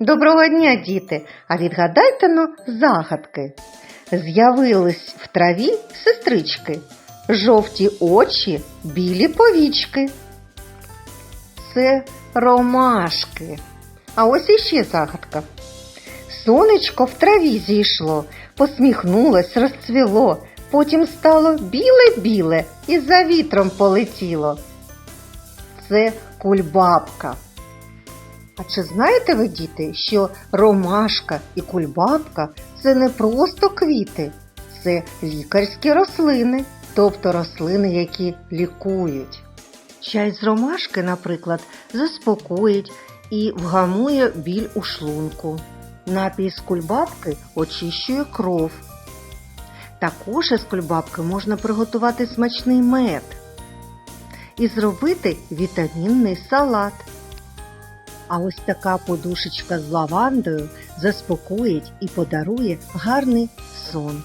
Доброго дня, діти! А відгадайте ну загадки. З'явились в траві сестрички, жовті очі, білі повічки. Це ромашки. А ось іще загадка. Сонечко в траві зійшло, посміхнулось, розцвіло, потім стало біле-біле і за вітром полетіло. Це кульбабка. А чи знаєте ви, діти, що ромашка і кульбабка це не просто квіти, це лікарські рослини, тобто рослини, які лікують. Чай з ромашки, наприклад, заспокоїть і вгамує біль у шлунку. Напій з кульбабки очищує кров. Також із кульбабки можна приготувати смачний мед і зробити вітамінний салат. А ось така подушечка з лавандою заспокоїть і подарує гарний сон.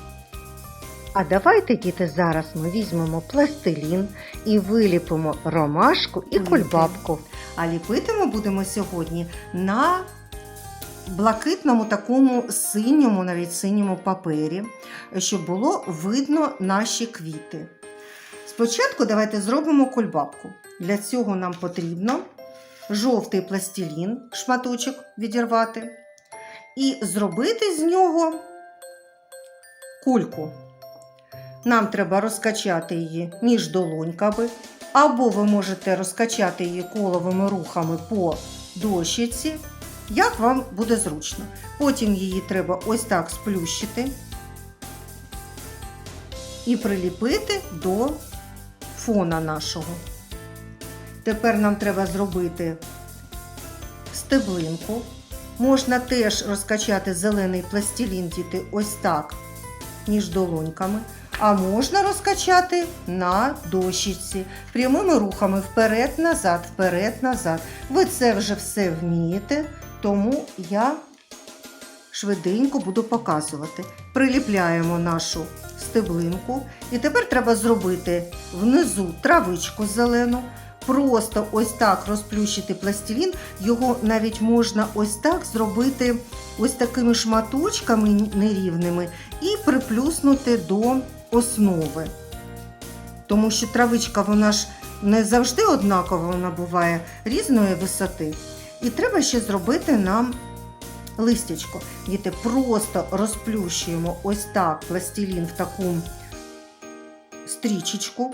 А давайте, діти, зараз ми візьмемо пластилін і виліпимо ромашку і кульбабку. А ліпити ми будемо сьогодні на блакитному такому синьому, навіть синьому папері, щоб було видно наші квіти. Спочатку давайте зробимо кульбабку. Для цього нам потрібно жовтий пластилін, шматочок відірвати, і зробити з нього кульку. Нам треба розкачати її між долоньками, або ви можете розкачати її коловими рухами по дощиці, як вам буде зручно. Потім її треба ось так сплющити і приліпити до фона нашого. Тепер нам треба зробити стеблинку. Можна теж розкачати зелений пластилін діти ось так між долоньками. А можна розкачати на дощиці прямими рухами вперед-назад, вперед-назад. Ви це вже все вмієте, тому я швиденько буду показувати. Приліпляємо нашу стеблинку. І тепер треба зробити внизу травичку зелену. Просто ось так розплющити пластилін. Його навіть можна ось так зробити ось такими шматочками нерівними і приплюснути до основи. Тому що травичка вона ж не завжди однакова, вона буває різної висоти. І треба ще зробити нам листячко. Діти, просто розплющуємо ось так пластилін в таку стрічечку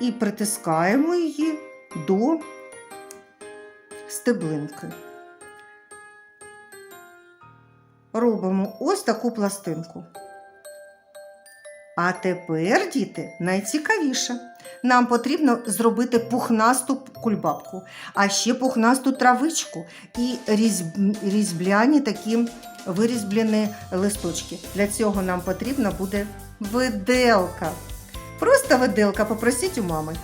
і притискаємо її до стеблинки. Робимо ось таку пластинку. А тепер, діти, найцікавіше. Нам потрібно зробити пухнасту кульбабку, а ще пухнасту травичку і різьб... різьбляні такі вирізблені листочки. Для цього нам потрібна буде виделка. Просто виделка, попросіть у мами.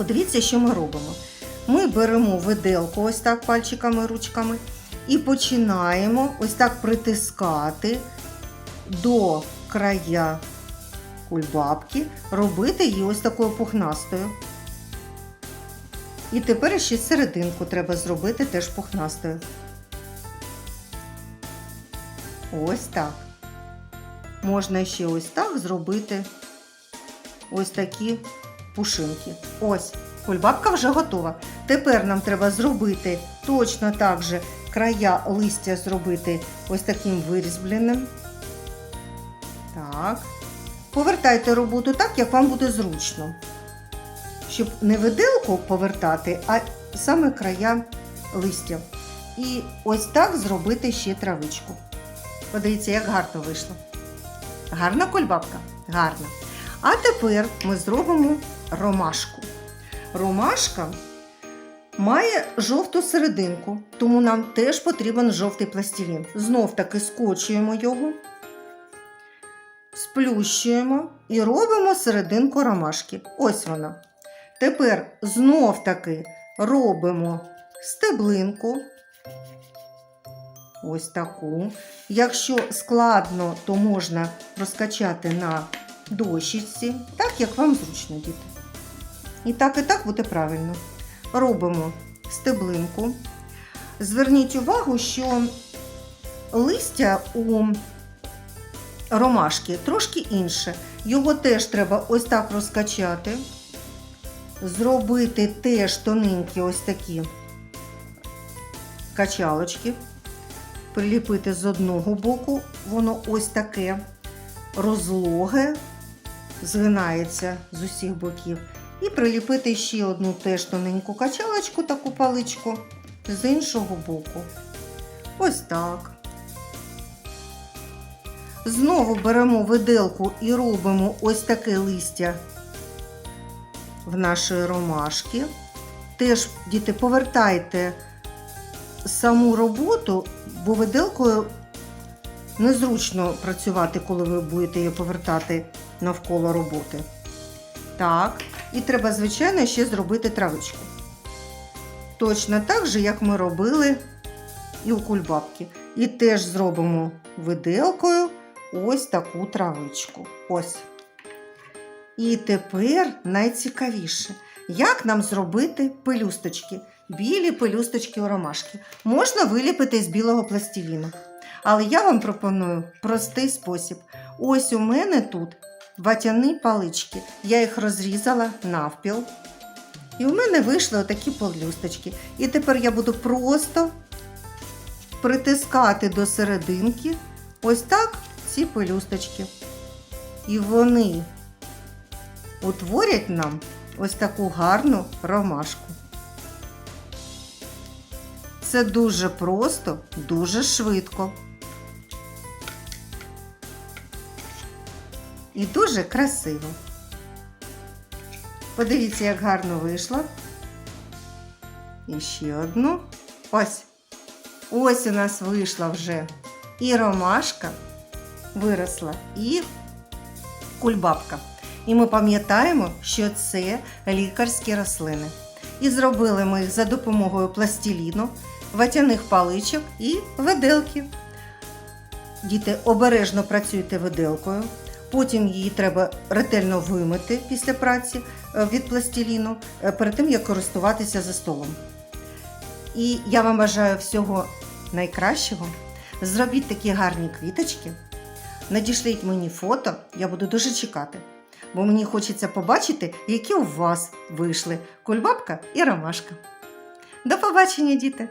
Подивіться, що ми робимо. Ми беремо виделку ось так пальчиками, ручками і починаємо ось так притискати до края кульбабки, робити її ось такою пухнастою. І тепер ще серединку треба зробити теж пухнастою. Ось так. Можна ще ось так зробити ось такі пушинки. Ось, кульбабка вже готова. Тепер нам треба зробити точно так же края листя зробити ось таким вирізбленим. Так. Повертайте роботу так, як вам буде зручно. Щоб не виделку повертати, а саме края листя. І ось так зробити ще травичку. Подивіться, як гарно вийшло. Гарна кульбабка? Гарна. А тепер ми зробимо ромашку. Ромашка має жовту серединку, тому нам теж потрібен жовтий пластилін. Знов таки скочуємо його, сплющуємо і робимо серединку ромашки. Ось вона. Тепер знов таки робимо стеблинку. Ось таку. Якщо складно, то можна розкачати на дощиці, так як вам зручно, діти. І так, і так буде правильно. Робимо стеблинку. Зверніть увагу, що листя у ромашки трошки інше. Його теж треба ось так розкачати, зробити теж тоненькі ось такі качалочки, приліпити з одного боку, воно ось таке розлоге, згинається з усіх боків. І приліпити ще одну теж тоненьку качалочку, таку паличку з іншого боку. Ось так. Знову беремо виделку і робимо ось таке листя в нашої ромашки. Теж, діти, повертайте саму роботу, бо виделкою незручно працювати, коли ви будете її повертати навколо роботи. Так, і треба, звичайно, ще зробити травичку. Точно так же, як ми робили і у кульбабки. І теж зробимо виделкою ось таку травичку. Ось. І тепер найцікавіше, як нам зробити пелюсточки, білі пелюсточки у ромашки. Можна виліпити з білого пластиліну. Але я вам пропоную простий спосіб. Ось у мене тут ватяні палички. Я їх розрізала навпіл. І у мене вийшли отакі пелюсточки. І тепер я буду просто притискати до серединки ось так ці пелюсточки. І вони утворять нам ось таку гарну ромашку. Це дуже просто, дуже швидко. І дуже красиво. Подивіться, як гарно вийшло. І ще одну. Ось. Ось у нас вийшла вже і ромашка виросла, і кульбабка. І ми пам'ятаємо, що це лікарські рослини. І зробили ми їх за допомогою пластиліну, ватяних паличок і виделки. Діти обережно працюйте виделкою. Потім її треба ретельно вимити після праці е, від пластиліну, е, перед тим як користуватися за столом. І я вам бажаю всього найкращого. Зробіть такі гарні квіточки. Надішліть мені фото, я буду дуже чекати. Бо мені хочеться побачити, які у вас вийшли кульбабка і ромашка. До побачення, діти!